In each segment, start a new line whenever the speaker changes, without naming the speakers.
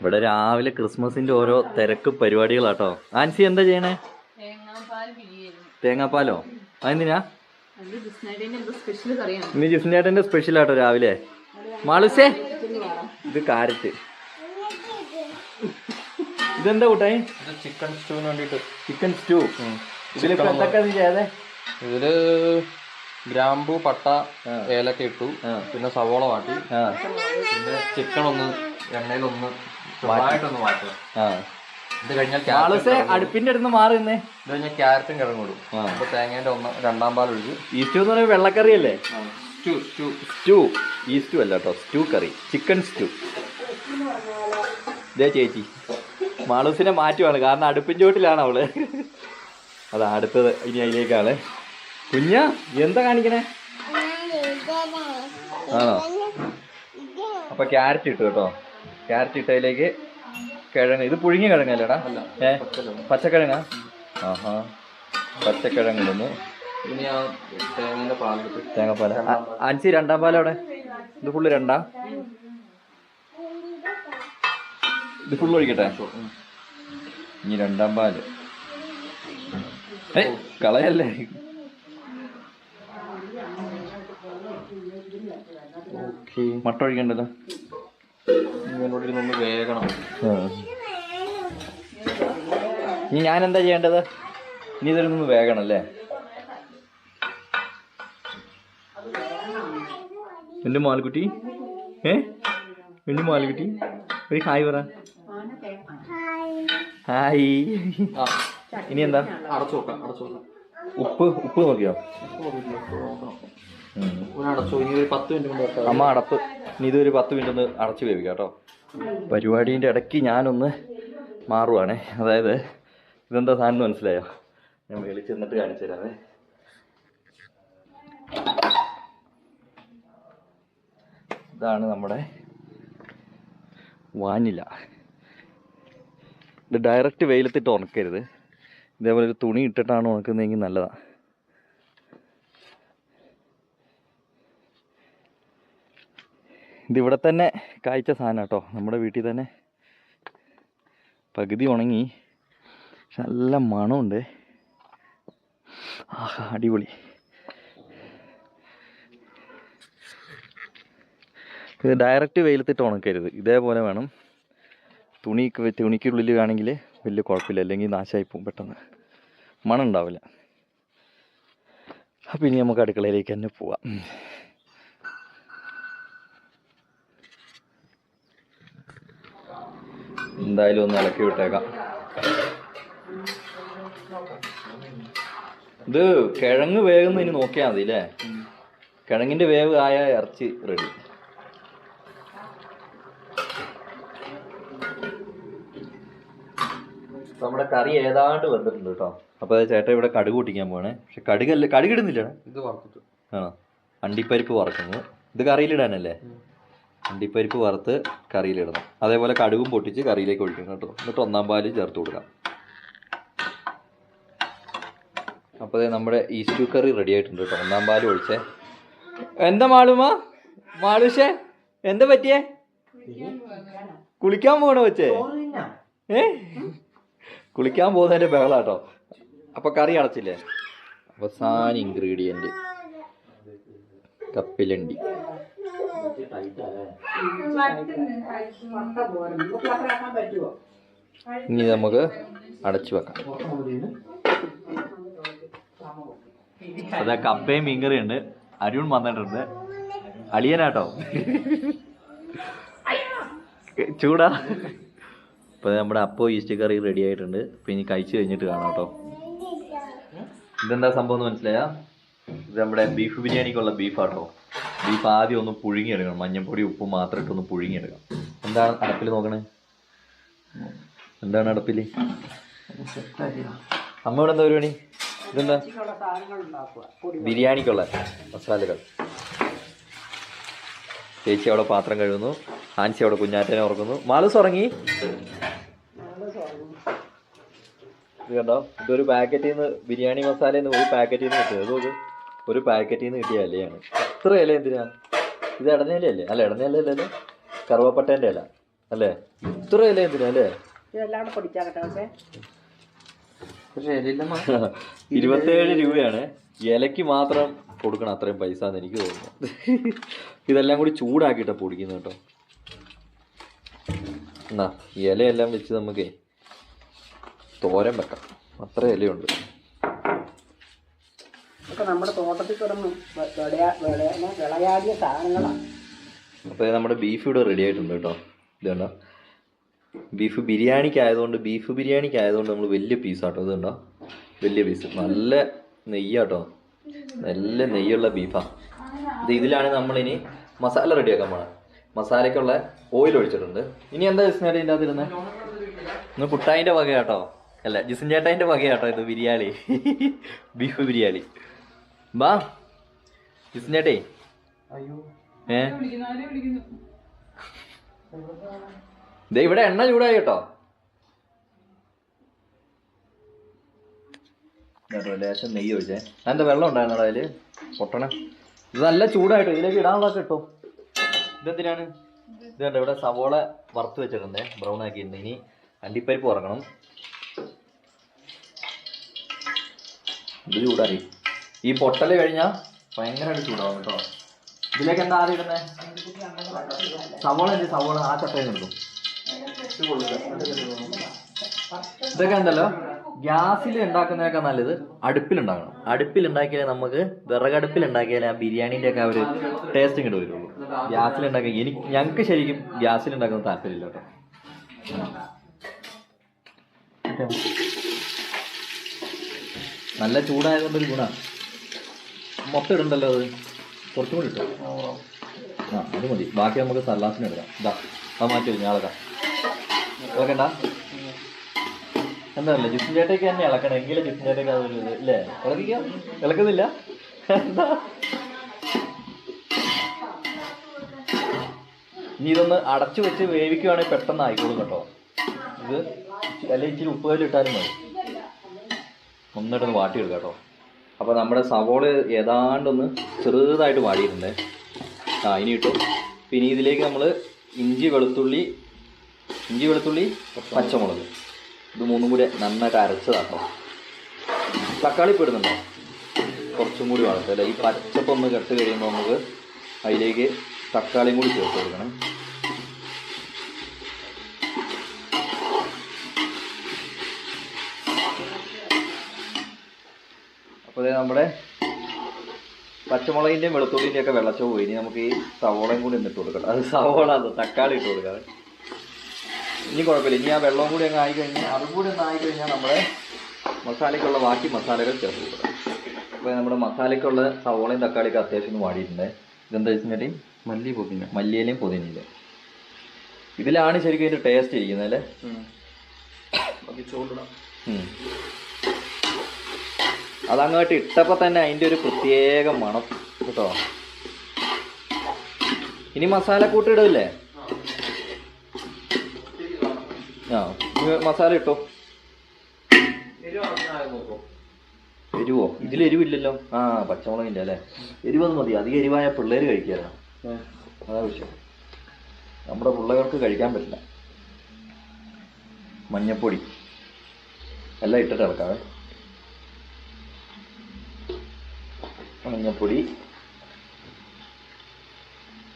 ഇവിടെ രാവിലെ ക്രിസ്മസിന്റെ ഓരോ തിരക്ക് പരിപാടികളാട്ടോ. ആൻസി എന്താ ചെയ്യണേ? തേങ്ങാപ്പാലോ? അതെന്തിനാ? ഇനി ജിസ്നേട്ടന്റെ സ്പെഷ്യൽ ആട്ടോ രാവിലെ. മാളുസേ ഇത് കാരറ്റ്. ഇതെന്താ കൂട്ടായി?
ചിക്കൻ സ്റ്റൂവിന് വേണ്ടിട്ട്
ചിക്കൻ സ്റ്റൂ ഇതിൽ
ചെയ്യാതെ
എന്തൊക്കെ നീ ചെയ്തേ
ഇതിൽ ഗ്രാമ്പു പട്ട ഏലക്ക ഇട്ടു. പിന്നെ സവോള വാട്ടി. പിന്നെ ചിക്കൻ ഒന്ന് എണ്ണയിലൊന്ന്
ആ.
ഇത് കഴിഞ്ഞാൽ
അടുപ്പിന്റെ അടുത്ത് മാറി നിന്നേ.
ഇത് കഴിഞ്ഞാൽ ക്യാരറ്റും കിഴങ്ങും
കൊടുക്കും.
അപ്പൊ തേങ്ങേന്റെ ഒന്ന് രണ്ടാം പാൽ ഒഴിച്ച്.
ഈസ്റ്റു സ്റ്റൂ എന്ന് പറയുമ്പോൾ വെള്ളക്കറി
അല്ലേ സ്റ്റൂ
സ്റ്റൂ. ഈ സ്റ്റൂ അല്ല കേട്ടോ സ്റ്റൂ കറി. Chicken stew. ഇതേ ചേച്ചി മാളൂസിനെ മാറ്റുവാണ്. കാരണം അടുപ്പിൻ ചോട്ടിലാണ് അവൾ. അതാ അടുത്തത് ഇനി അതിലേക്കാണ്. കുഞ്ഞ എന്താ കാണിക്കണേ? ആണോ? അപ്പൊ ക്യാരറ്റ് ഇട്ടു കേട്ടോ. ക്യാരറ്റ് ഇട്ടതിലേക്ക് കിഴങ്ങ്. ഇത് പുഴുങ്ങിയ കിഴങ്ങല്ലേടാ ഏ? പച്ചക്കിഴങ്ങാ? ആഹാ. പച്ചക്കിഴങ്ങ് ഇടുന്നു തേങ്ങാപ്പാല. അഞ്ചി രണ്ടാം പാല അവിടെ? ഇത് ഫുള്ള് രണ്ടാ? ഇത് ഫുള്ള് ഒഴിക്കട്ടെ? ഇനി രണ്ടാം പാൽ. ഏ കളയല്ലേ? മട്ട ഒഴിക്കണ്ടല്ലോ?
ഇങ്ങനോട്ട് ഇരുന്നൊന്ന് വേഗണം.
ഇനി ഞാൻ എന്താ ചെയ്യേണ്ടത്? ഇനി ഇതിൽ നിന്ന് വേഗണം അല്ലേ? എന്റെ മാൽക്കുട്ടി ഏ? എന്റെ മാൽക്കുട്ടി ഒരു ഹായ് പറ. ഹായ്. ഇനി എന്താ?
അടച്ചു നോക്കാം അടച്ചു നോക്കാം
ഉപ്പ് ഉപ്പ് നോക്കിയോ?
അടച്ചു ഇനി ഒരു പത്ത് മിനിറ്റ് കൊണ്ട്
അമ്മ അടപ്പ്. ഇനി ഇതൊരു പത്ത് മിനിറ്റ് ഒന്ന് അടച്ചു വേവിക്കാം കേട്ടോ. പരിപാടീന്റെ ഇടയ്ക്ക് ഞാനൊന്ന് മാറുവാണേ. അതായത് ഇതെന്താ സാധനം മനസ്സിലായോ? ഞാൻ മേളിൽ ചെന്നിട്ട് കാണിച്ചു തരാമേ ഇതാണ് നമ്മുടെ വാനില. ഇത് ഡയറക്റ്റ് വെയിലത്തിട്ട് ഉണക്കരുത്. ഇതേപോലെ ഒരു തുണി ഇട്ടിട്ടാണ് ഉണക്കുന്നതെങ്കിൽ നല്ലതാണ് ഇതിവിടെ തന്നെ കായ്ച്ച സാധനം കേട്ടോ. നമ്മുടെ വീട്ടിൽ തന്നെ പകുതി ഉണങ്ങി. നല്ല മണമുണ്ട്. ആഹാ അടിപൊളി. ഇത് ഡയറക്റ്റ് വെയിലത്തിട്ട് ഉണക്കരുത്. ഇതേപോലെ വേണം. തുണി തുണിക്കുള്ളിൽ ആണെങ്കിൽ വലിയ കുഴപ്പമില്ല. അല്ലെങ്കിൽ നാശമായി പോകും പെട്ടെന്ന്. മണം ഉണ്ടാവില്ല അപ്പം ഇനി നമുക്ക് അടുക്കളയിലേക്ക് തന്നെ പോവാം. എന്തായാലും ഒന്ന് ഇളക്കി വിട്ടേക്കാം. ഇത് കിഴങ്ങ് വേഗം ഇനി നോക്കിയാൽ മതി അല്ലേ കിഴങ്ങിന്റെ വേവ് ആയ ഇറച്ചി റെഡി നമ്മുടെ കറി ഏതാണ്ട് വന്നിട്ടുണ്ട് കേട്ടോ അപ്പൊ ചേട്ടൻ ഇവിടെ കടുക് പൊട്ടിക്കാൻ പോണേ പക്ഷെ കടുകല്ല കടുകിടുന്നില്ല
ഇത് വറുത്തിട്ട്.
ആ അണ്ടിപ്പരിപ്പ് വറക്കുന്നു ഇത് കറിയിലിടാനല്ലേ അണ്ടിപ്പരിപ്പ് വറുത്ത് കറിയിലിടണം. അതേപോലെ കടുകും പൊട്ടിച്ച് കറിയിലേക്ക് ഒഴിക്കണം കേട്ടോ. എന്നിട്ട് ഒന്നാം പാൽ ചേർത്ത് കൊടുക്കാം. അപ്പോൾ നമ്മുടെ ഈസ്റ്റു കറി റെഡി ആയിട്ടുണ്ട് കേട്ടോ. ഒന്നാം പാൽ ഒഴിച്ചേ. എന്താ മാളുമ മാളുഷേ എന്താ പറ്റിയേ? കുളിക്കാൻ പോകണോ വെച്ചേ ഏ? കുളിക്കാൻ പോകുന്നതിന്റെ ബഹളാട്ടോ അപ്പോൾ കറി അടച്ചില്ലേ? അവസാന ഇൻഗ്രീഡിയന്റ് കപ്പിലണ്ടി. ഇനി നമുക്ക് അടച്ചു വെക്കാം. അതാ കപ്പയും മീൻകറി ഉണ്ട് അരുൺ വന്നിട്ടുണ്ട്. അളിയനാട്ടോ. ചൂടാ. ഇപ്പൊ നമ്മുടെ അപ്പോ ഈസ്റ്റ് കറി റെഡി ആയിട്ടുണ്ട്. ഇപ്പൊ ഇനി കഴിച്ചു കഴിഞ്ഞിട്ട് കാണാം കേട്ടോ. ഇതെന്താ സംഭവം എന്ന് മനസ്സിലായ? ഇത് നമ്മുടെ ബീഫ് ബിരിയാണിക്കുള്ള ബീഫാട്ടോ ബീഫ് ആദ്യം ഒന്ന് പുഴുങ്ങിയെടുക്കണം. മഞ്ഞൾപ്പൊടി ഉപ്പ് മാത്രം ഇട്ടൊന്ന് പുഴുങ്ങിയെടുക്കണം. എന്താണ് അടപ്പിൽ നോക്കണേ? എന്താണ് അടപ്പിൽ? അമ്മ ഇവിടെ എന്താ പരിപാടി? ഇതെന്താ? ബിരിയാണിക്കുള്ള മസാലകൾ. ചേച്ചി അവിടെ പാത്രം കഴുകുന്നു. ആൻസി അവിടെ കുഞ്ഞാറ്റനെ ഉറക്കുന്നു മാലസ് ഉറങ്ങി? ഇത് കണ്ടോ? ഇതൊരു പാക്കറ്റിൽ നിന്ന് ബിരിയാണി മസാലയിൽ നിന്ന് ഒരു പാക്കറ്റിൽ നിന്ന് കിട്ടിയത്. ഇത് ഒരു പാക്കറ്റിൽ നിന്ന് കിട്ടിയ ഇലയാണ്. എത്ര ഇല എന്തിനാ? ഇത് ഇടനേലയല്ലേ അല്ല? ഇടനേലല്ലേ കറുവപ്പട്ടേന്റെ ഇല അല്ലേ? ഇത്ര ഇല എന്തിനാ അല്ലേ?
ഇതെല്ലാം കൂടെ പൊടിച്ചാകട്ടെ
ഇരുപത്തേഴ് രൂപയാണ്. ഇലക്ക് മാത്രം കൊടുക്കണം അത്രയും പൈസ എന്ന് എനിക്ക് തോന്നുന്നു. ഇതെല്ലാം കൂടി ചൂടാക്കിയിട്ടാണ് പൊടിക്കുന്നത് കേട്ടോ. എന്നാ ഇലയെല്ലാം വെച്ച് നമുക്ക് തോരൻ വെക്കാം. അത്ര ഇലയുണ്ട്.
ഇതൊക്കെ നമ്മുടെ തോട്ടത്തിൽ കിടന്ന് വിളയാടിയ സാധനങ്ങളാണ്
അപ്പോൾ നമ്മുടെ ബീഫ് ഇവിടെ റെഡി ആയിട്ടുണ്ട് കേട്ടോ. ഇത് ബീഫ് ബിരിയാണിക്ക് ആയതുകൊണ്ട് ബീഫ് ബിരിയാണിക്ക് ആയതുകൊണ്ട് നമ്മൾ വലിയ പീസാട്ടോ ഇത് കണ്ടോ? വലിയ പീസ് നല്ല നെയ്യാട്ടോ നല്ല നെയ്യുള്ള ബീഫാ ഇത് ഇതിലാണ് നമ്മളിനി മസാല റെഡിയാക്കാൻ പോണത് മസാലയ്ക്കുള്ള ഓയിൽ ഒഴിച്ചിട്ടുണ്ട്. ഇനി എന്താ ജിസ്നേട്ട ഇതിന്റെ അകത്ത് ഇരുന്നത് ഇന്ന് കുട്ടായിന്റെ വകയാട്ടോ അല്ല ജിസിൻ ചേട്ടായിന്റെ വകയാട്ടോ ഇത് ബിരിയാണി. ബീഫ് ബിരിയാണി. ബാ
അയ്യോ.
ഏ? ദേ ഇവിടെ എണ്ണ ചൂടായി കേട്ടോ. ലേശം നെയ്യ് ഒഴിച്ചേ. അതിന്റെ വെള്ളം ഉണ്ടായിരുന്നോ അതിൽ? പൊട്ടണം. ഇത് നല്ല ചൂടായിട്ടോ. ഇതിലേക്ക് ഇടാനുള്ളതൊക്കെ കിട്ടും ഇതെന്തിനാണ്? ഇത് കണ്ടോ ഇവിടെ സവോള വറുത്ത് വെച്ചിട്ടുണ്ട് ബ്രൗൺ ആക്കിയിട്ടുണ്ട്. ഇനി അണ്ടിപ്പരിപ്പ് ഉറങ്ങണം ഇത് ചൂടായി. ഈ പൊട്ടൽ കഴിഞ്ഞാൽ ഭയങ്കരമായിട്ട് ചൂടാവും കേട്ടോ. ഇതിലേക്ക് എന്താ ആദ്യം ഇടുന്നത് സവോള ഉണ്ട് സവോള. ആ ചട്ടയിൽ നിൽക്കും ഇതൊക്കെ എന്തല്ലോ? ഗ്യാസിൽ ഉണ്ടാക്കുന്നതൊക്കെ നല്ലത് അടുപ്പിൽ ഉണ്ടാക്കിയാലേ നമുക്ക് വിറകടുപ്പിൽ ഉണ്ടാക്കിയാലേ ആ ബിരിയാണീന്റെ ഒക്കെ ആ ഒരു ടേസ്റ്റ് ഇങ്ങോട്ട് വരുള്ളൂ. ഗ്യാസിൽ ഉണ്ടാക്കി എനിക്ക് ഞങ്ങൾക്ക് ശരിക്കും ഗ്യാസിൽ ഉണ്ടാക്കുന്ന താല്പര്യമില്ല കേട്ടോ. നല്ല ചൂടായതുകൊണ്ട് ഒരു ഗുണ മൊത്തം ഇടണ്ടല്ലോ അത്? കുറച്ചും കൂടി ഇട്ടോ. ആ അത് മതി. ബാക്കി നമുക്ക് സലാസിന് എടുക്കാം ഇതാ അത് മാറ്റി വരും ഞാളക്കാം ഇളക്കണ്ട? എന്താ ജിസിൻ ചേട്ടയ്ക്ക് തന്നെ ഇളക്കണം. എങ്കിലും ജിസിൻ ചേട്ടയ്ക്ക് അതൊരു ഇത് ഇല്ലേ? ഇളക്കിക്കാം? ഇളക്കുന്നില്ല? എന്താ? ഇനി ഇതൊന്ന് അടച്ചു വെച്ച് വേവിക്കുവാണെങ്കിൽ പെട്ടെന്ന് ആയിക്കോളും കേട്ടോ. ഇത് അല്ലെങ്കിൽ ഇച്ചിരി ഉപ്പ് കല്ല് ഇട്ടാലും മതി. ഒന്നിട്ടൊന്ന് വാട്ടിയെടുക്കാം കേട്ടോ. അപ്പോൾ നമ്മുടെ സവോള ഏതാണ്ടൊന്ന് ചെറുതായിട്ട് വാടിയിട്ടുണ്ട്. ആ ഇനി ഇട്ടു. പിന്നെ ഇതിലേക്ക് നമ്മൾ ഇഞ്ചി വെളുത്തുള്ളി ഇഞ്ചി വെളുത്തുള്ളി പച്ചമുളക്. ഇത് മൂന്നും കൂടി നന്നായിട്ട് അരച്ചതാട്ടോ തക്കാളി ഇടുന്നുണ്ടോ? കുറച്ചും കൂടി വളർത്തല്ലേ ഈ പച്ചപ്പൊന്ന് കെട്ട് കഴിയുമ്പോൾ നമുക്ക് അതിലേക്ക് തക്കാളിയും കൂടി ചേർത്ത് കൊടുക്കണം. അപ്പോൾ നമ്മുടെ പച്ചമുളകിന്റെയും വെളുത്തുള്ളിന്റെയും ഒക്കെ വെള്ളച്ച പോയി. ഇനി നമുക്ക് ഈ സവോളയും കൂടി എന്നിട്ട് കൊടുക്കണം അത് സവോള അത് തക്കാളി ഇട്ട് കൊടുക്കാം. ഇനി കുഴപ്പമില്ല. ഇനി ആ വെള്ളവും കൂടി അങ്ങ് ആയിക്കഴിഞ്ഞാൽ അതും കൂടി ഒന്ന് ആയിക്കഴിഞ്ഞാൽ നമ്മുടെ മസാലയ്ക്കുള്ള ബാക്കി മസാലകൾ ചേർത്ത് കൊടുക്കണം. അപ്പോൾ നമ്മുടെ മസാലയ്ക്കുള്ള സവോളയും തക്കാളിയൊക്കെ അത്യാവശ്യം ഒന്ന് വാടിയിട്ടുണ്ട്. ഇതെന്താ വെച്ചിട്ടുണ്ടെങ്കിൽ
മല്ലി പൊതിഞ്ഞ
മല്ലിയിലയും പുതിനയിലും ഇതിലാണ് ശരിക്കും ഇതിന്റെ ടേസ്റ്റ് ഇരിക്കുന്നത് അല്ലേ?
ചോറിടാം.
അതങ്ങോട്ട് ഇട്ടപ്പോൾ തന്നെ അതിന്റെ ഒരു പ്രത്യേക മണം കേട്ടോ. ഇനി മസാല കൂട്ടിടില്ലേ ആ മസാല ഇട്ടോ? എരിവോ? ഇതിൽ എരിവില്ലല്ലോ. ആ പച്ചമുളകിന്റെ അല്ലേ? എരിവൊന്നും മതി. അധികം എരിവായ പിള്ളേർ കഴിക്കാറ് അതാ വിഷയം. നമ്മുടെ പിള്ളേർക്ക് കഴിക്കാൻ പറ്റില്ല. മഞ്ഞപ്പൊടി. എല്ലാം ഇട്ടിട്ട് ഇറക്കാവേ മഞ്ഞപ്പൊടി.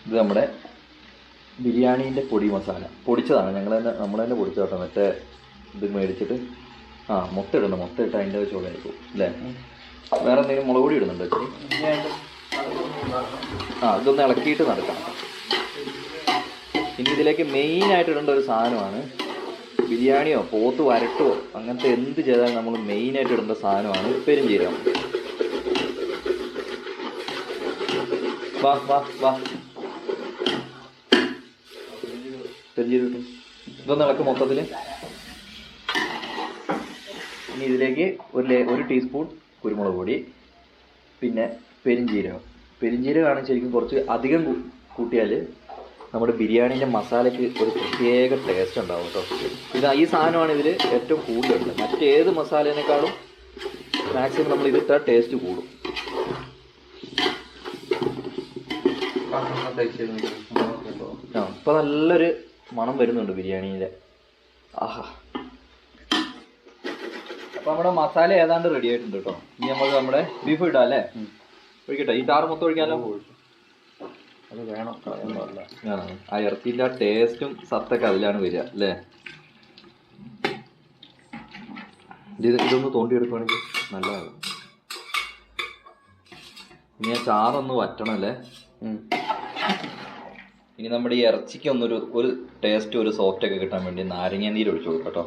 ഇത് നമ്മുടെ ബിരിയാണീന്റെ പൊടി മസാല. പൊടിച്ചതാണ്. ഞങ്ങൾ തന്നെ നമ്മൾ തന്നെ പൊടിച്ച കേട്ടോ. മറ്റേ ഇത് മേടിച്ചിട്ട്. ആ മുട്ട ഇടണം മുട്ട ഇട്ട് അതിന്റെ ചോളയായിരിക്കും അല്ലേ? വേറെ എന്തെങ്കിലും മുളക് പൊടി ഇടുന്നുണ്ടോ ആ ഇതൊന്ന് ഇളക്കിയിട്ട് നടക്കണം. ഇനി ഇതിലേക്ക് മെയിനായിട്ട് ഇടേണ്ട ഒരു സാധനമാണ് ബിരിയാണിയോ പോത്ത് വരട്ടോ അങ്ങനത്തെ എന്ത് ചെയ്താലും നമ്മൾ മെയിനായിട്ട് ഇടേണ്ട സാധനമാണ് പെരുംജീരകം വാ വാ വാ. പെരുംജീരകം ഇട്ടു ഇതൊന്ന് ഇനി ഇതിലേക്ക് ഒരു ഒരു ടീസ്പൂൺ കുരുമുളക് പൊടി പിന്നെ പെരിഞ്ജീരകം പെരിഞ്ജീരകമാണ് ശരിക്കും കുറച്ച് അധികം കൂട്ടിയാൽ നമ്മുടെ ബിരിയാണീന്റെ മസാലയ്ക്ക് ഒരു പ്രത്യേക ടേസ്റ്റ് ഉണ്ടാവും കേട്ടോ. ഇത് ഈ സാധനമാണ് ഇതിൽ ഏറ്റവും കൂടുതലുള്ളത്. മറ്റേത് മസാലേനേക്കാളും മാക്സിമം നമ്മൾ ഇതിട്ടാൽ ടേസ്റ്റ് കൂടും. ആ ഇപ്പം നല്ലൊരു മണം വരുന്നുണ്ട് ബിരിയാണിയിലെ. ആഹാ. അപ്പൊ നമ്മുടെ മസാല ഏതാണ്ട് റെഡി ആയിട്ടുണ്ട് കേട്ടോ ഇനി നമ്മൾ നമ്മുടെ ബീഫ് ഇടാം അല്ലേ? ഒഴിക്കട്ടെ. ഈ ചാറ് മൊത്തം ഒഴിക്കാനോ
അത് വേണം.
ആ, ഇറച്ചിന്റെ ആ ടേസ്റ്റും സത്തൊക്കെ അതിലാണ് വരിക അല്ലേ? ഇത് ഇതൊന്ന് തോണ്ടിയെടുക്കുവാണെങ്കിൽ നല്ലതാണ് ഇനി ആ ചാറൊന്ന് വറ്റണം അല്ലേ? ഇനി നമ്മുടെ ഈ ഇറച്ചിക്ക് ഒന്നൊരു ഒരു ടേസ്റ്റ് ഒരു സോഫ്റ്റ് ഒക്കെ കിട്ടാൻ വേണ്ടി നാരങ്ങ നീര് ഒഴിച്ചു കൊടുക്കാം കേട്ടോ.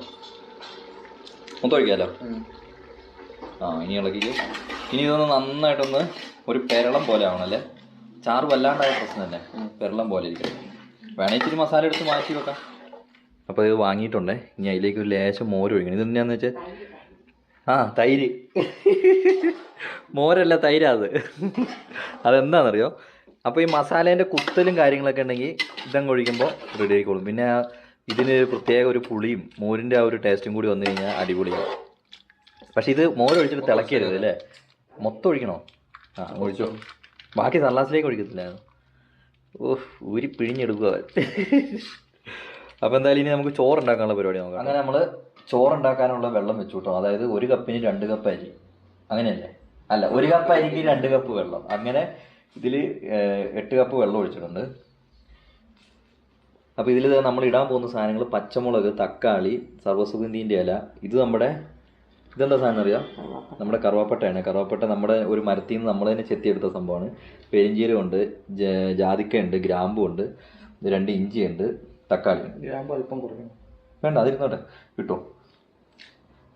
മൊത്തം ഒഴിക്കാമല്ലോ ആ ഇനി ഇളക്കിക്ക്. ഇനി ഇതൊന്ന് നന്നായിട്ടൊന്ന് ഒരു പെരളം പോലെ ആവണല്ലേ ചാറ് വല്ലാണ്ടായ പ്രശ്നം തന്നെ പെരളം പോലെ ഇരിക്കണം. വേണേ ഇച്ചിരി മസാല എടുത്ത് മാറ്റി വെക്കാം. അപ്പോൾ ഇത് വാങ്ങിയിട്ടുണ്ടേ. ഇനി അതിലേക്ക് ഒരു ലേശം മോര് ഒഴിക്കണം. ഇത് എന്നാന്ന് വെച്ചാൽ ആ തൈര്. മോരല്ല തൈരാ അത്. അതെന്താണെന്നറിയോ അപ്പോൾ ഈ മസാലേന്റെ കുത്തലും കാര്യങ്ങളൊക്കെ ഉണ്ടെങ്കിൽ ഇതങ്ങ് ഒഴിക്കുമ്പോൾ റെഡി ആയിക്കോളും. പിന്നെ ഇതിന് പ്രത്യേക ഒരു പുളിയും മോരിന്റെ ആ ഒരു ടേസ്റ്റും കൂടി വന്നു കഴിഞ്ഞാൽ അടിപൊളിയാവും പക്ഷേ ഇത് മോര് ഒഴിച്ചിട്ട് തിളക്കരുത് അല്ലേ? മൊത്തം ഒഴിക്കണോ? ആ ഒഴിച്ചോ. ബാക്കി സല്ലാസിലേക്ക് ഒഴിക്കത്തില്ലായിരുന്നു. ഓഹ് ഊരി പിഴിഞ്ഞെടുക്കുക അപ്പോൾ എന്തായാലും ഇനി നമുക്ക് ചോറ് ഉണ്ടാക്കാനുള്ള പരിപാടി നോക്കാം. അങ്ങനെ നമ്മൾ ചോറ് ഉണ്ടാക്കാനുള്ള വെള്ളം വെച്ചു കിട്ടും. അതായത് ഒരു കപ്പിന് രണ്ട് കപ്പ് അരി. അങ്ങനെയല്ലേ? അല്ല ഒരു കപ്പ് അരിക്ക് രണ്ട് കപ്പ് വെള്ളം. അങ്ങനെ ഇതിൽ എട്ട് കപ്പ് വെള്ളം ഒഴിച്ചിട്ടുണ്ട്. അപ്പോൾ ഇതിൽ നമ്മൾ ഇടാൻ പോകുന്ന സാധനങ്ങൾ പച്ചമുളക് തക്കാളി സർവസുഗന്ധിന്റെ ഇല. ഇത് നമ്മുടെ ഇതെന്താ സാധനം അറിയാം? നമ്മുടെ കറുവാപ്പട്ടയാണ്. കറുവാപ്പട്ട നമ്മുടെ ഒരു മരത്തിൽ നിന്ന് നമ്മൾ തന്നെ ചെത്തിയെടുത്ത സംഭവമാണ്. പെരിഞ്ചീരമുണ്ട് ജാതിക്കയുണ്ട് ഗ്രാമ്പുണ്ട് ഉണ്ട് രണ്ട് ഇഞ്ചിയുണ്ട് തക്കാളി ഉണ്ട്.
ഗ്രാമ്പ് അല്പം കുറയും
വേണ്ട അതിരുന്നോട്ടെ. കിട്ടും.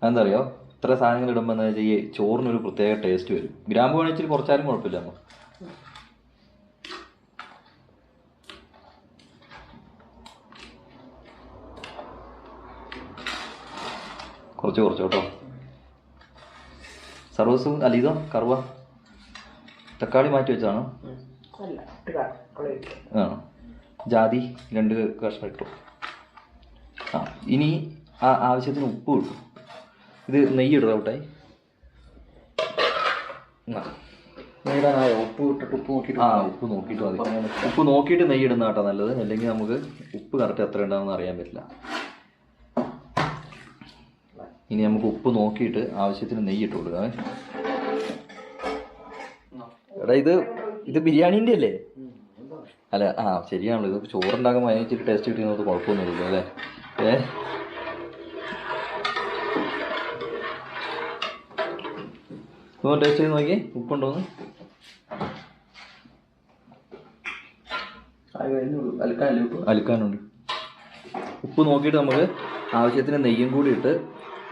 അതെന്താ അറിയോ ഇത്ര സാധനങ്ങൾ ഇടുമ്പോൾ എന്താ വെച്ചാൽ ഈ ചോറിനൊരു പ്രത്യേക ടേസ്റ്റ് വരും. ഗ്രാമ്പ് വേണമെങ്കിൽ കുറച്ചാലും കുഴപ്പമില്ല നമ്മൾ കുറച്ച് കുറച്ച് കേട്ടോ. സർവസും അല്ല ഇതോ കറുവ തക്കാളി മാറ്റി വെച്ചാണോ ആണോ? ജാതി രണ്ട് കഷ്ണം ഇട്ടു. ആ ഇനി ആ ആവശ്യത്തിന് ഉപ്പ് ഇട്ടു. ഇത് നെയ്യ് ഇടുക
കൂട്ടെ. ഉപ്പ് ഇട്ടിട്ട് ഉപ്പ് നോക്കിയിട്ട്
ആ ഉപ്പ്. നോക്കിയിട്ട് മതി. ഉപ്പ് നോക്കിയിട്ട് നെയ്യ് ഇടുന്ന കേട്ടോ നല്ലത്. അല്ലെങ്കിൽ നമുക്ക് ഉപ്പ് കറക്റ്റ് എത്ര ഉണ്ടാവുമെന്ന് അറിയാൻ പറ്റില്ല. ഇനി നമുക്ക് ഉപ്പ് നോക്കിയിട്ട് ആവശ്യത്തിന് നെയ്യ് ഇട്ട് കൊടുക്കാം. എടാ ഇത് ഇത് ബിരിയാണീന്റെ അല്ലേ? അല്ല ആ ശരിയാണല്ലോ. ഇത് ചോറുണ്ടാക്കാൻ അതിനൊരു ടേസ്റ്റ് കിട്ടിയത് കുഴപ്പമൊന്നുമില്ല അല്ലേ? ഏ? ടേസ്റ്റ് ചെയ്ത് നോക്കി ഉപ്പുണ്ടോന്ന് അലുക്കാനുണ്ട് ഉപ്പ് നോക്കിയിട്ട് നമുക്ക് ആവശ്യത്തിന് നെയ്യും കൂടി ഇട്ട്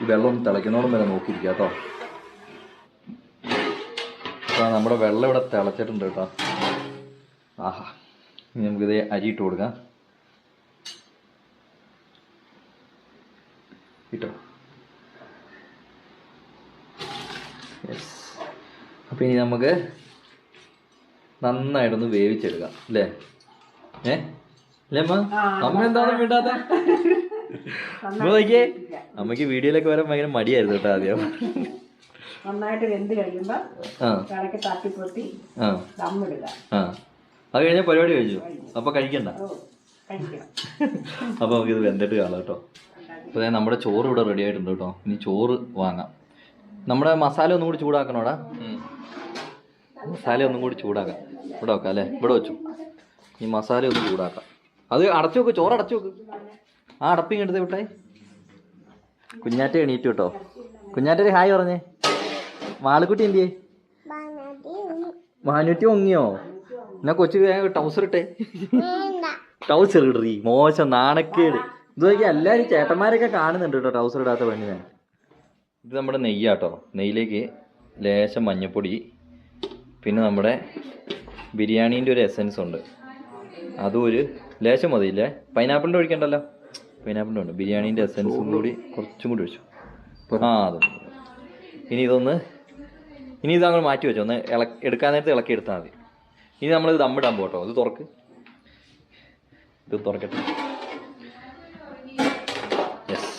ഈ വെള്ളം ഒന്ന് തിളയ്ക്കുന്നോളം വരെ നോക്കിയിരിക്കുക കേട്ടോ. നമ്മുടെ വെള്ളം ഇവിടെ തിളച്ചിട്ടുണ്ട് കേട്ടോ. ആഹാ ഇനി നമുക്കിത് അരി ഇട്ട് കൊടുക്കാം. ഇട്ടോ. യെസ് അപ്പോൾ ഇനി നമുക്ക് നന്നായിട്ടൊന്ന് വേവിച്ചെടുക്കാം അല്ലേ? ഏ? അല്ലേ അമ്മ? അമ്മ എന്താണ് വിടാത്ത നോക്കിയേ അമ്മയ്ക്ക് വീഡിയോയിലൊക്കെ വരാൻ ഭയങ്കര മടിയായിരുന്നു കേട്ടോ ആദ്യം.
നന്നായിട്ട് വെന്ത് ദമ്മിടുക.
അത് കഴിഞ്ഞ പരിപാടി കഴിഞ്ഞു അപ്പൊ കഴിക്കണ്ട. അപ്പൊ നമുക്ക് ഇത് വെന്തിട്ട് കാണാം കേട്ടോ. അപ്പൊ ദേ നമ്മുടെ ചോറ് ഇവിടെ റെഡി ആയിട്ടുണ്ട് കേട്ടോ. ഇനി ചോറ് വാങ്ങാം. നമ്മുടെ മസാല ഒന്നും കൂടി ചൂടാക്കണോടാ? മസാല ഒന്നും കൂടി ചൂടാക്കാം. ഇവിടെ വെക്കാം അല്ലേ? ഇവിടെ വെച്ചു. ഈ മസാല ഒന്ന് ചൂടാക്കാം. അത് അടച്ചു വെക്ക് ചോറ് അടച്ചു വെക്ക്. ആ അടപ്പിങ് എടുത്ത് വിട്ടേ. കുഞ്ഞാറ്റ എണീറ്റു കേട്ടോ. കുഞ്ഞാറ്റ ഹായ് പറഞ്ഞേ. മാളുക്കുട്ടി എന്തിയെ? മാനൂറ്റി ഒങ്ങിയോ എന്നാ കൊച്ചു ടൗസർ ഇട്ടേ. ടൗസർ ഇടറി. മോശം നാണക്കേട്. ഇത് നോക്കി എല്ലാവരും ചേട്ടന്മാരൊക്കെ കാണുന്നുണ്ട് കേട്ടോ ടൗസർ ഇടാത്ത പെണ്ണിനെ. ഇത് നമ്മുടെ നെയ്യാട്ടോ നെയ്യിലേക്ക് ലേശം മഞ്ഞപ്പൊടി പിന്നെ നമ്മുടെ ബിരിയാണീന്റെ ഒരു എസൻസ് ഉണ്ട്. അതും ഒരു ലേശം മതിയില്ലേ? പൈനാപ്പിളിന്റെ ഒഴിക്കണ്ടല്ലോ? പൈനാപ്പിളിന്റെ ഉണ്ട് ബിരിയാണീന്റെ എസൻസും കൂടി കുറച്ചും കൂടി ഒഴിച്ചു. ആ അത്. ഇനി ഇതൊന്ന് ഇനി ഇത് അങ്ങോട്ട് മാറ്റി വെച്ചോ. ഒന്ന് ഇള എടുക്കാൻ നേരത്തെ ഇളക്കി എടുത്താൽ മതി. ഇനി നമ്മൾ ഇത് ദമ്മിടാൻ പോട്ടോ ഇത് തുറക്ക്. ഇത് തുറക്കട്ടെ. യെസ്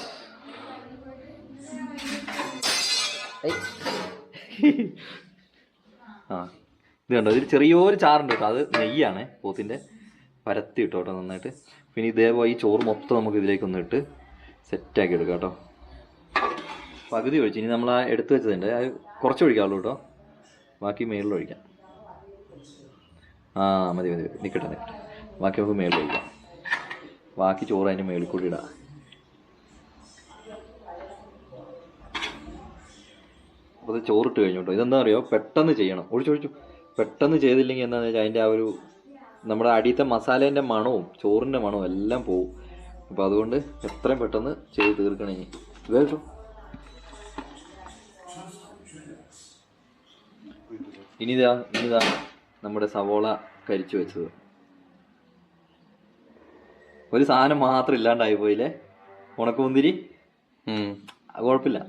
ആ ഇത് കണ്ടോ? ഇതിൽ ചെറിയൊരു ചാറുണ്ട് കേട്ടോ. അത് നെയ്യാണ്. പോത്തിന്റെ പരത്തി ഇട്ടോട്ടോ നന്നായിട്ട്. പിന്നെ ഇതേപോലെ ഈ ചോറ് മൊത്തം നമുക്ക് ഇതിലേക്ക് ഒന്ന് ഇട്ട് സെറ്റാക്കി എടുക്കാം കേട്ടോ. പകുതി ഒഴിച്ച്. ഇനി നമ്മൾ ആ എടുത്തു അത് കുറച്ച് ഒഴിക്കാവുള്ളൂ കേട്ടോ. ബാക്കി മേളിൽ ഒഴിക്കാം. ആ മതി മതി. നിൽക്കട്ടെ നിൽക്കട്ടെ ബാക്കി നമുക്ക് മേളിൽ ഒഴിക്കാം. ബാക്കി ചോറ് അതിന്റെ മേളിൽ കൂടി ഇടാം. അപ്പോൾ ചോറിട്ട് കഴിഞ്ഞു കേട്ടോ. ഇതെന്താ അറിയോ? പെട്ടെന്ന് ചെയ്യണം. ഒഴിച്ചൊഴിച്ചു ഒഴിച്ചു. പെട്ടെന്ന് ചെയ്തില്ലെങ്കിൽ എന്താണെന്ന് വെച്ചാൽ അതിന്റെ ആ ഒരു നമ്മുടെ അടിയത്തെ മസാലേന്റെ മണവും ചോറിന്റെ മണവും എല്ലാം പോവും. അപ്പോൾ അതുകൊണ്ട് എത്രയും പെട്ടെന്ന് ചെയ്ത് തീർക്കണേ കേട്ടോ. ഇനിതാ ഇനിതാ നമ്മുടെ സവോള കരിച്ചു വെച്ചത്. ഒരു സാധനം മാത്രം ഇല്ലാണ്ടായി പോയില്ലേ? ഉണക്കമുന്തിരി? കുഴപ്പമില്ല.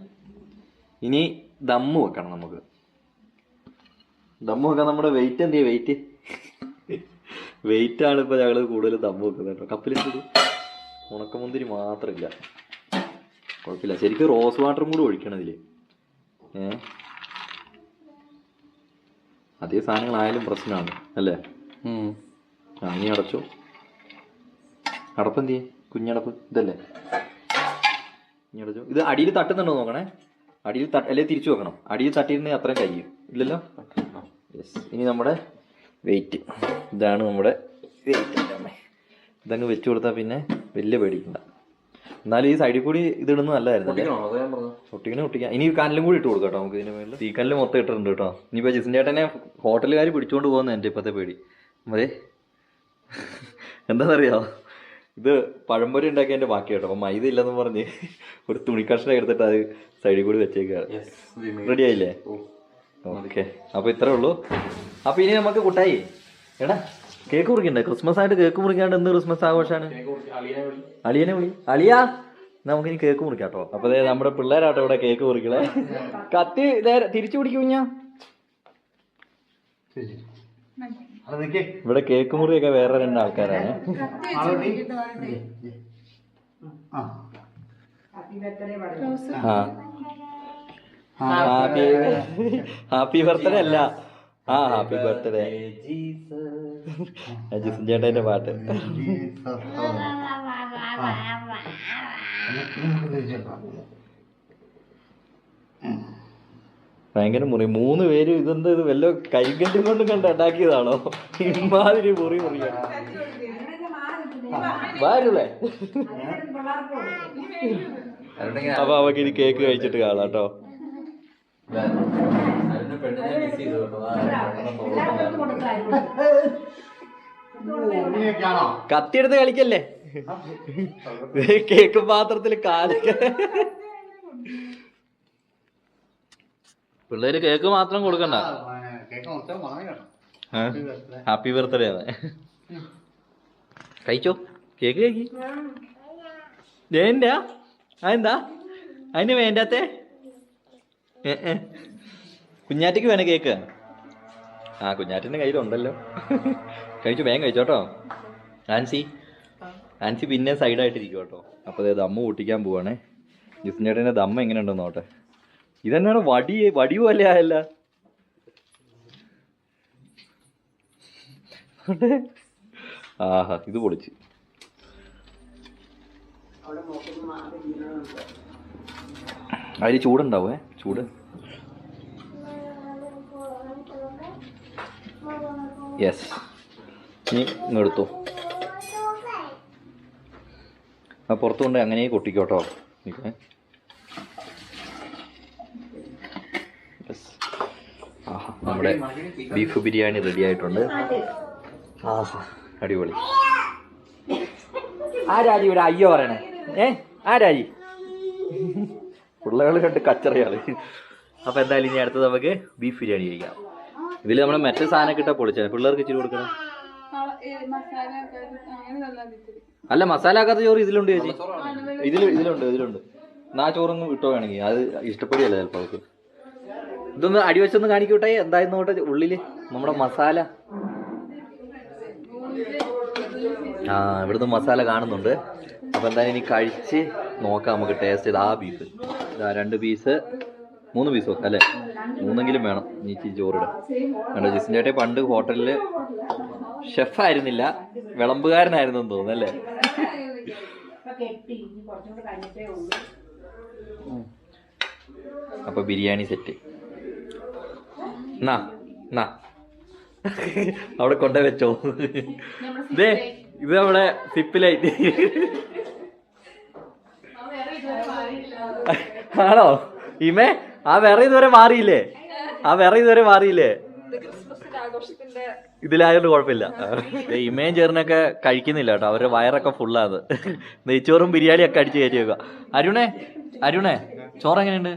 ഇനി ദമ്മ് വെക്കണം നമുക്ക്. ദമ്മ് വെക്കാൻ നമ്മുടെ വെയിറ്റ് എന്ത് വെയിറ്റ് വെയിറ്റ് ആണ് ഇപ്പൊ ഞങ്ങൾ കൂടുതൽ ദമ്മ് വെക്കുന്നത് കേട്ടോ. കപ്പിലിട്ട് ഉണക്കമുന്തിരി മാത്രമില്ല. കുഴപ്പമില്ല. ശരിക്കും റോസ് വാട്ടറും കൂടി ഒഴിക്കണം ഏ? അതേ സാധനങ്ങളായാലും പ്രശ്നമാണ് അല്ലേ? ആ നീ അടച്ചു. അടപ്പ് എന്ത് ചെയ്യും കുഞ്ഞടപ്പ്. ഇതല്ലേ? അടച്ചു ഇത് അടിയിൽ തട്ടുന്നുണ്ടോ നോക്കണേ. അടിയിൽ തട്ട് അല്ലെ തിരിച്ചു വെക്കണം. അടിയിൽ തട്ടിയിരുന്നേ അത്രയും കഴിയും ഇല്ലല്ലോ? യെസ് ഇനി നമ്മുടെ വെയിറ്റ്. ഇതാണ് നമ്മുടെ വെയിറ്റ് അമ്മേ. ഇതങ്ങ് വെച്ച് കൊടുത്താൽ പിന്നെ വലിയ പേടിക്കണ്ട. എന്നാലും ഈ സൈഡിൽ കൂടി ഇതിടുന്നത് നല്ലതായിരുന്നു ഒട്ടിക്കണേ ഒട്ടിക്കാം ഇനി കല്ലും കൂടി ഇട്ട് കൊടുക്കാം കേട്ടോ നമുക്ക് ഇതിന് മേളിൽ തീക്കല്ല് മൊത്തം ഇട്ടിട്ടുണ്ട് കേട്ടോ. ഇനിയിപ്പോൾ ജിസിൻ ചേട്ടനെ ഹോട്ടലുകാർ പിടിച്ചുകൊണ്ട് പോകുന്ന എന്റെ ഇപ്പോഴത്തെ പേടി. അതെ എന്താണെന്നറിയോ ഇത് പഴംപൊരി ഉണ്ടാക്കി എന്റെ ബാക്കി കേട്ടോ. അപ്പം മൈദ ഇല്ലെന്ന് പറഞ്ഞ് ഒരു തുണിക്കഷ്ണം എടുത്തിട്ട് അത് സൈഡിൽ കൂടി വെച്ചേക്കാണ്. റെഡി ആയില്ലേ? ഓക്കെ അപ്പോൾ ഇത്രേ ഉള്ളൂ. അപ്പോൾ ഇനി നമുക്ക് കുട്ടായി. എടാ കേക്ക് മുറിക്കണ്ടേ? ക്രിസ്മസ് ആയിട്ട് കേക്ക് മുറിക്കാണ്ട് എന്ത് ക്രിസ്മസ് ആഘോഷമാണ് അളിയനെ വിളി. അളിയാ നമുക്കിനി കേക്ക് മുറിക്കാം കേട്ടോ. അപ്പൊ ദേ നമ്മുടെ പിള്ളേരാട്ടോ ഇവിടെ കേക്ക് മുറിക്കണേ. കത്തി നേരെ തിരിച്ചു പിടിക്കും ഞാൻ ഇവിടെ കേക്ക് മുറിയൊക്കെ വേറെ രണ്ട് ആൾക്കാരാണ്. ആ. ഹാപ്പി ഹാപ്പി ബർത്ത്ഡേ അല്ല. ആ ഹാപ്പി ബർത്ത്ഡേ ജിസൻ ചേട്ടന്റെ പാട്ട്. ഭയങ്കര മുറി. മൂന്ന് പേര് ഇതെന്താ ഇത് വല്ല കൈകണ്ടി കൊണ്ട് കണ്ട് ഉണ്ടാക്കിയതാണോ? ഇമാതിരി മുറി മുറിയാണ് അപ്പൊ അവക്ക് ഇനി കേക്ക് കഴിച്ചിട്ട് കാണാം കേട്ടോ. കത്തിയെടുത്ത് കളിക്കല്ലേ? കേക്ക് പാത്രത്തിൽ കാലൊക്കെ പിള്ളേര് കേക്ക് മാത്രം കൊടുക്കണ്ട. ഹാപ്പി ബർത്ത്ഡേ ആണ്. കഴിച്ചോ? കേക്ക് കഴിക്കി. വേണ്ട അതെന്താ അതിന് വേണ്ടാത്തേ? ഏ, ഏ. കുഞ്ഞാറ്റയ്ക്ക് വേണേ കേക്ക്. ആ കുഞ്ഞാറ്റിന്റെ കയ്യിലുണ്ടല്ലോ. കഴിച്ചു വേഗം കഴിച്ചോട്ടോ. ആൻസി ആൻസി പിന്നെ സൈഡായിട്ടിരിക്കും കേട്ടോ അപ്പോൾ അതായത് അമ്മ കൂട്ടിക്കാൻ പോവാണേ. ജിസ്നേട്ടന്റെ ദമ്മ എങ്ങനെ ഉണ്ടെന്ന് നോട്ടെ ഇതെന്നാണ് വടി വടി പോലെ ആയല്ല. ആഹാ ഇത് പൊളിച്ച്. അതിൽ ചൂടുണ്ടാവേ ചൂട്. യെസ് ഇനി ഇങ്ങെടുത്തു ആ പുറത്തുകൊണ്ട് അങ്ങനെ കൊട്ടിക്കോട്ടോ നമ്മുടെ ബീഫ് ബിരിയാണി റെഡി ആയിട്ടുണ്ട്. ആഹാ അടിപൊളി. ആ രാജി ഇവിടെ അയ്യോ പറയണേ. ഏ ആ രാജി. പിള്ളേകൾ കണ്ട് കച്ചറയാൾ അപ്പൊ എന്തായാലും ഇനി അടുത്തത് നമുക്ക് ബീഫ് ബിരിയാണി കഴിക്കാം. ഇതിൽ നമ്മൾ മറ്റേ സാധനം ഇട്ടാ പൊളിച്ചാ. പിള്ളേർക്ക് ഇച്ചിരി കൊടുക്കണം. അല്ല മസാല ആക്കാത്ത ചോറ് ഇതിലുണ്ട് ചേച്ചി. ഇതിൽ ഇതിലുണ്ട് ഇതിലുണ്ട്. എന്നാ ചോറൊന്നും ഇട്ടോ വേണമെങ്കിൽ അത് ഇഷ്ടപ്പെടുകയല്ല ചിലപ്പോൾ അവർക്ക്. ഇതൊന്ന് അടിവെച്ചൊന്ന് കാണിക്കൂട്ടെ? എന്തായിരുന്നു നോട്ടെ ഉള്ളിൽ? നമ്മുടെ മസാല. ആ ഇവിടുന്ന് മസാല കാണുന്നുണ്ട്. അപ്പൊ എന്തായാലും ഇനി കഴിച്ച് നോക്കാം നമുക്ക് ടേസ്റ്റ് ചെയ്ത് ആ ബീഫ് രണ്ട് പീസ് മൂന്ന് പീസ് വെക്കാം അല്ലേ? മൂന്നെങ്കിലും വേണം. നീ ഇച്ചിരി ചോറിടാം കണ്ടോ ജിസിന്റെ ചേട്ടൻ പണ്ട് ഹോട്ടലിൽ ഷെഫായിരുന്നില്ല വിളമ്പുകാരനായിരുന്നു തോന്നുന്നു അല്ലേ? അപ്പൊ ബിരിയാണി സെറ്റ് എന്നാ എന്നാ അവിടെ കൊണ്ടേ വെച്ചോ. ദേ ഇത് നമ്മുടെ സിപ്പിലായിട്ട്. ആണോ? ഇമേ ആ വേറെ ഇതുവരെ മാറിയില്ലേ? ആ വേറെ ഇതുവരെ മാറിയില്ലേ? ഇതിലായതുകൊണ്ട് കുഴപ്പമില്ല. ഇമയും ചേർന്നൊക്കെ കഴിക്കുന്നില്ല കേട്ടോ. അവരുടെ വയറൊക്കെ ഫുള്ളാത് നെയ്ച്ചോറും ബിരിയാണി ഒക്കെ അടിച്ച് കയറ്റി വെക്കുക. അരുണേ അരുണേ ചോറ് എങ്ങനെയുണ്ട്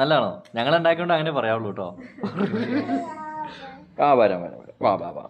നല്ലതാണോ? ഞങ്ങൾ ഉണ്ടാക്കിയോണ്ട് അങ്ങനെ പറയാവുള്ളൂ കേട്ടോ. ആ വരാം വരാം വരാം. വാ വാ വാ.